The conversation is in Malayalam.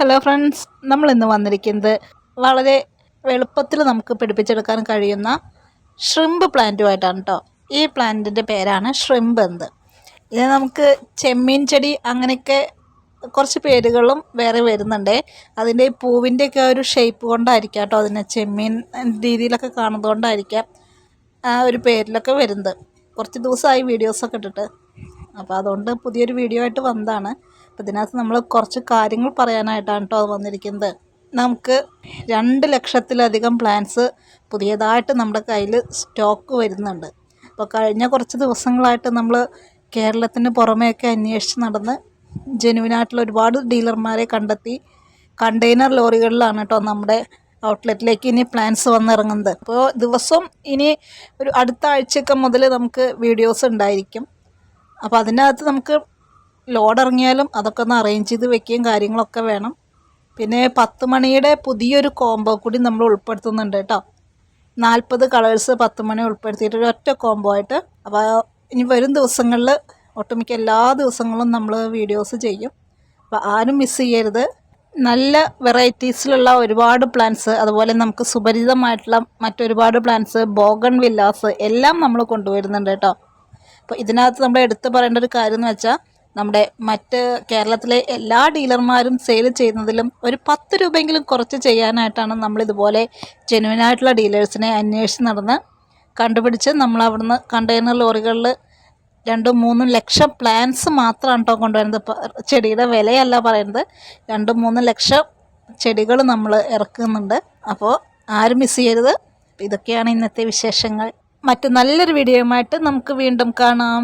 ഹലോ ഫ്രണ്ട്സ് നമ്മൾ ഇന്ന് വന്നിരിക്കുന്നത് വളരെ എളുപ്പത്തിൽ നമുക്ക് പിടിപ്പിച്ചെടുക്കാൻ കഴിയുന്ന ഷ്രിമ്പ് പ്ലാന്റുമായിട്ടാണ് കേട്ടോ ഈ പ്ലാന്റിന്റെ പേരാണ് ഷ്രിമ്പ് എന്ത് ഇത് നമുക്ക് ചെമ്മീൻ ചെടി അങ്ങനെയൊക്കെ കുറച്ച് പേരുകളും വേറെ വരുന്നുണ്ട്. അതിന്റെ ഈ പൂവിന്റെയൊക്കെ ഒരു ഷേപ്പ് കൊണ്ടായിരിക്കാം കേട്ടോ അതിനെ ചെമ്മീൻ രീതിയിലൊക്കെ കാണുന്നത് കൊണ്ടായിരിക്കാം ആ ഒരു പേരിലൊക്കെ വരുന്നത്. കുറച്ച് ദിവസമായി വീഡിയോസൊക്കെ ഇട്ടിട്ട്. അപ്പോൾ അതുകൊണ്ട് പുതിയൊരു വീഡിയോ ആയിട്ട് വന്നതാണ്. അപ്പോൾ ഇതിനകത്ത് നമ്മൾ കുറച്ച് കാര്യങ്ങൾ പറയാനായിട്ടാണ് കേട്ടോ വന്നിരിക്കുന്നത്. നമുക്ക് രണ്ട് ലക്ഷത്തിലധികം പ്ലാൻസ് പുതിയതായിട്ട് നമ്മുടെ കയ്യിൽ സ്റ്റോക്ക് വരുന്നുണ്ട്. അപ്പോൾ കഴിഞ്ഞ കുറച്ച് ദിവസങ്ങളായിട്ട് നമ്മൾ കേരളത്തിന് പുറമെയൊക്കെ അന്വേഷിച്ച് നടന്ന് ജെനുവിനായിട്ടുള്ള ഒരുപാട് ഡീലർമാരെ കണ്ടെത്തി. കണ്ടെയ്നർ ലോറികളിലാണ് കേട്ടോ നമ്മുടെ ഔട്ട്ലെറ്റിലേക്ക് ഇനി പ്ലാൻസ് വന്നിറങ്ങുന്നത്. അപ്പോൾ ദിവസം ഇനി ഒരു അടുത്ത ആഴ്ചയൊക്കെ മുതൽ നമുക്ക് വീഡിയോസ് ഉണ്ടായിരിക്കും. അപ്പോൾ അതിനകത്ത് നമുക്ക് ലോഡ് ഇറങ്ങിയാലും അതൊക്കെ ഒന്ന് അറേഞ്ച് ചെയ്ത് വെക്കുകയും കാര്യങ്ങളൊക്കെ വേണം. പിന്നെ പത്ത് മണിയുടെ പുതിയൊരു കോംബോ കൂടി നമ്മൾ ഉൾപ്പെടുത്തുന്നുണ്ട് കേട്ടോ. നാൽപ്പത് കളേഴ്സ് പത്ത് മണി ഉൾപ്പെടുത്തിയിട്ട് ഒറ്റ കോംബോ ആയിട്ട്. അപ്പോൾ ഇനി വരും ദിവസങ്ങളിൽ ഒട്ടുമിക്ക എല്ലാ ദിവസങ്ങളും നമ്മൾ വീഡിയോസ് ചെയ്യും. അപ്പോൾ ആരും മിസ് ചെയ്യരുത്. നല്ല വെറൈറ്റീസിലുള്ള ഒരുപാട് പ്ലാന്റ്സ് അതുപോലെ നമുക്ക് സുപരിചിതമായിട്ടുള്ള മറ്റൊരുപാട് പ്ലാന്റ്സ് ബോഗൺ വില്ലാസ് എല്ലാം നമ്മൾ കൊണ്ടുവരുന്നുണ്ട് കേട്ടോ. അപ്പോൾ ഇതിനകത്ത് നമ്മൾ എടുത്തു പറയേണ്ട ഒരു കാര്യം എന്ന് വെച്ചാൽ നമ്മുടെ മറ്റ് കേരളത്തിലെ എല്ലാ ഡീലർമാരും സെയിൽ ചെയ്യുന്നതിലും ഒരു പത്ത് രൂപയെങ്കിലും കുറച്ച് ചെയ്യാനായിട്ടാണ് നമ്മൾ ഇതുപോലെ ജെനുവിനായിട്ടുള്ള ഡീലേഴ്സിനെ അന്വേഷിച്ച് നടന്ന് കണ്ടുപിടിച്ച് നമ്മൾ അവിടുന്ന് കണ്ടെയ്നർ ലോറികളിൽ രണ്ടും മൂന്നും ലക്ഷം പ്ലാന്റ്സ് മാത്രമാണ് കേട്ടോ കൊണ്ടുവരുന്നത്. ചെടിയുടെ വിലയല്ല പറയുന്നത്. രണ്ടും മൂന്നും ലക്ഷം ചെടികൾ നമ്മൾ ഇറക്കുന്നുണ്ട്. അപ്പോൾ ആരും മിസ് ചെയ്യരുത്. ഇതൊക്കെയാണ് ഇന്നത്തെ വിശേഷങ്ങൾ. മറ്റു നല്ലൊരു വീഡിയോയുമായിട്ട് നമുക്ക് വീണ്ടും കാണാം.